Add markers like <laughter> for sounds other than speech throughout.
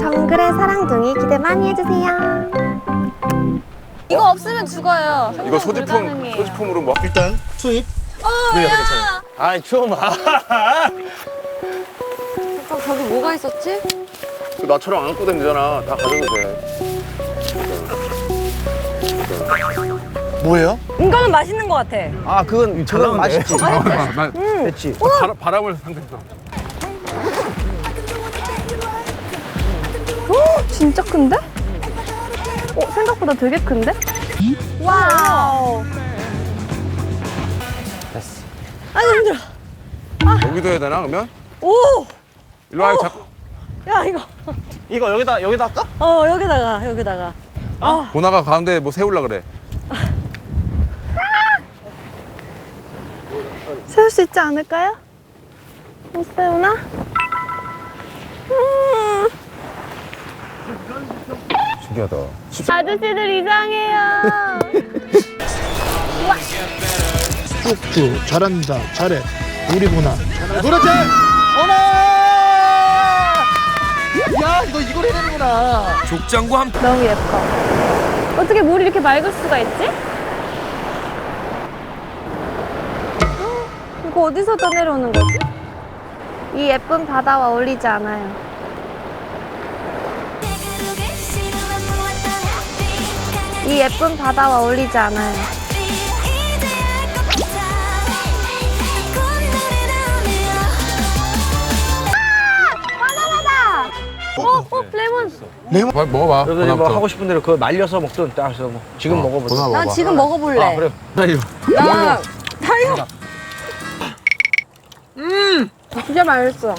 정글의 사랑둥이 기대 많이 해주세요. 이거 없으면 죽어요. 이거 소지품 불가능해요. 소지품으로 뭐 일단 투입. 아이 좀 아. 잠깐 저기 뭐가 있었지? 나처럼 안 갖고 다니면 되잖아. 다 가져도 돼. 뭐예요? 이거는 맛있는 것 같아. 아 그건 그건 맛있지. 나 됐지. 바라, 바람을 상대해서. 진짜 큰데? 어, 생각보다 되게 큰데? 와우. 됐어. 아니 힘들어. 여기도 해야 되나 그러면? 오, 일로 와. 자꾸 야 이거. 이거 여기다 여기다 할까? 어 여기다가 여기다가. 보나가 가운데 뭐 세울라 그래. 세울 수 있지 않을까요? 못 세우나? 신기하다. 아저씨들 이상해요. 쭉 잘한다. 잘해. 우리 보나. 노랗지? 어나! 야, 너 이걸 해내는구나. 족장과 함 너무 예뻐. 어떻게 물이 이렇게 맑을 수가 있지? 헉, 이거 어디서 떠내려오는 거지? 이 예쁜 바다와 어울리지 않아요. 이 예쁜 바다와 어울리지 않아요. 바나나다! 어, 어, 레몬. 봐, 먹어봐. 여기 뭐. 하고 싶은 대로 그거 말려서 먹든 따서 뭐 지금 먹어보자. 보나 난 먹어봐. 지금 먹어볼래. 아 그래. 나 타이거. 진짜 맛있어.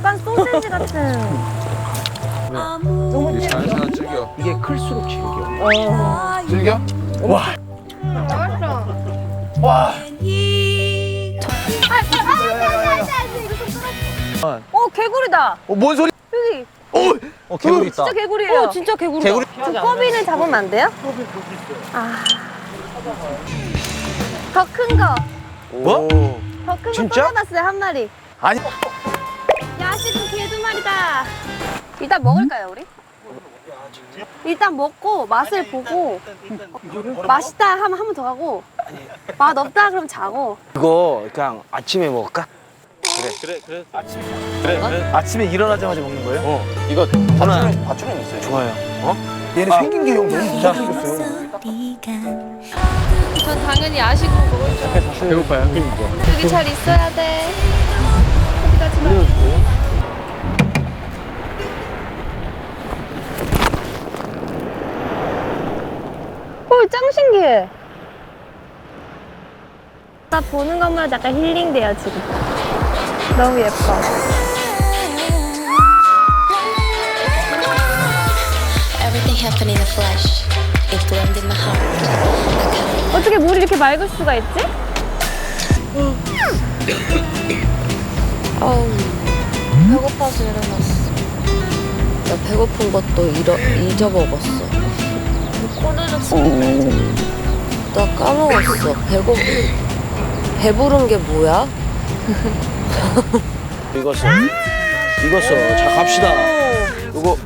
약간 소세지 같은. 너무 이게 즐겨. 이게 클수록 질겨. 즐겨? 어 개구리다. 어, 뭔 소리? 여기 어 개구리 있다. 진짜 개구리예요. 어 진짜 개구리. 개구리. 두꺼비는 잡으면 안 돼요? 아. 더 큰 거. 뭐? 더 큰 거 진짜? 떨어졌어요, 한 마리. 아니. 야식은 개두 마리다. 일단 먹을까요, 우리? 일단 먹고 맛을 보고 맛있다 하면 한 번더 가고 맛 없다 그럼 자고 이거 그냥 아침에 먹을까? 그래 그래 그래 아침에 그래 그래 아침에 일어나자마자 먹는 거예요? 어 이거 과추는 과추는 있어요. 좋아요. 어? 얘는 생긴 게 형 너무 이상 생겼어요. 전 당연히 야식으로 먹을 줄 배고파요. 여기 잘 있어야 돼 어디 가지 마 짱 신기해. 나 보는 것만 약간 힐링돼요, 지금. 너무 예뻐. 어떻게 물이 이렇게 맑을 수가 있지? 아우 배고파서 일어났어. 나 배고픈 것도 잃어, 잊어먹었어. 나 까먹었어. 배고 배부른 게 뭐야? 이거 써. 이거 써. 자 갑시다. 이거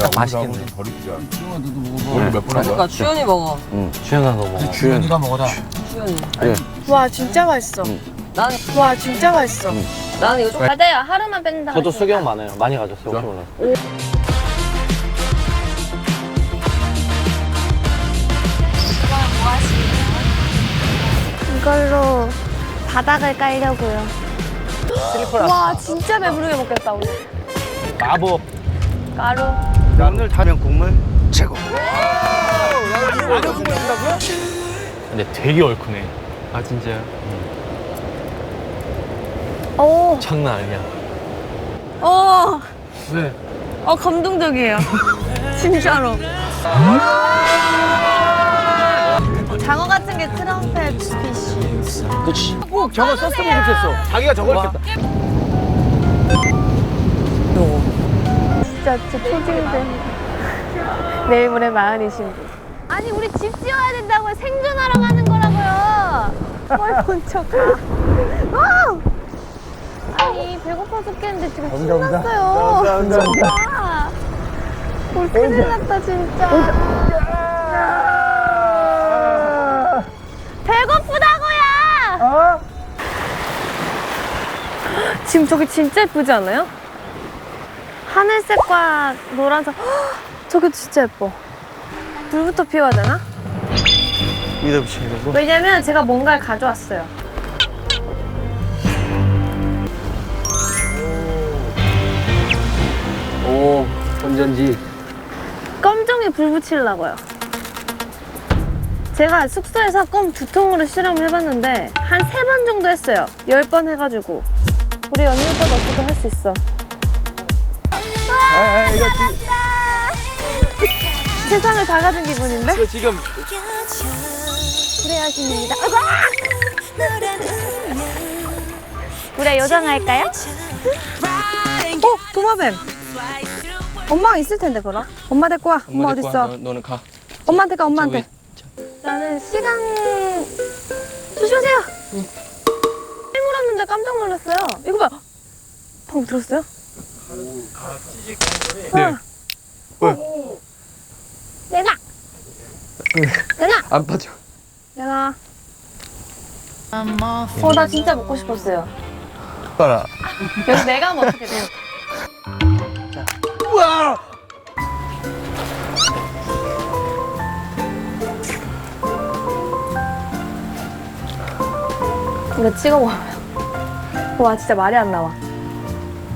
야, 맛있겠네. 버리자. 오늘 몇분 한 거야? 주연이 먹어. 응. 주현아 너 먹어. 주현. 네가 먹어라. 와 진짜 맛있어. 난, 와 진짜 맛있어. 난 이거 좀 맞아요. 하루만 뺀다. 저도 수경 많아요. 많이 가졌어요. 혹시 몰라. 이걸로 바닥을 깔려고요. 슬리퍼 와, 진짜 배부르게 먹겠다, 오늘. 마법. 가루. 오늘 다면 국물 최고. 근데 되게 얼큰해 아 진짜요? 오, 장난 아니야 어, 왜? 어, 감동적이에요. <laughs> 진짜로. 그렇지. 꼭 저거 썼으면 좋겠어. 자기가 저걸 했겠다. 진짜 제 초딩들. 내일 모레 마흔이신 분. 아니, 우리 집 지어야 된다고요. 생존하러 가는 거라고요. 먼저 가. 어! 아니 배고파 죽겠는데 지금 신났어요. 진짜. 올 큰일 났다 진짜. 배고프다고요. 지금 저기 진짜 예쁘지 않아요? 하늘색과 노란색. 헉, 저게 진짜 예뻐. 불부터 피워야 되나? 위에다 붙이는 거고. 왜냐면 제가 뭔가를 가져왔어요. 오 건전지. 껌종이 불 붙이려고요. 제가 숙소에서 껌 두 통으로 실험을 해봤는데 한 세 번 정도 했어요. 열 번 해가지고. 우리 언니 오빠도 어떻게 할 수 있어. <laughs> 세상을 다 가진 기분인데? 지금 구레하십니다. 우리 요정할까요? 어? 도마뱀. 엄마가 있을 텐데 그럼. 엄마 데리고 와. 엄마 어디 있어? 너는 가. 엄마한테 가. 엄마한테. 나는 시간 조심하세요. 물 물었는데 깜짝 놀랐어요. 이거 봐. 방금 들었어요? 네. 어. 내놔. 내놔. 안 빠져. 내놔. 어, 나 진짜 먹고 싶었어요. 봐라. 여기 내가 하면 어떻게 돼? 우와! 이거 찍어봐요. 와, 진짜 말이 안 나와.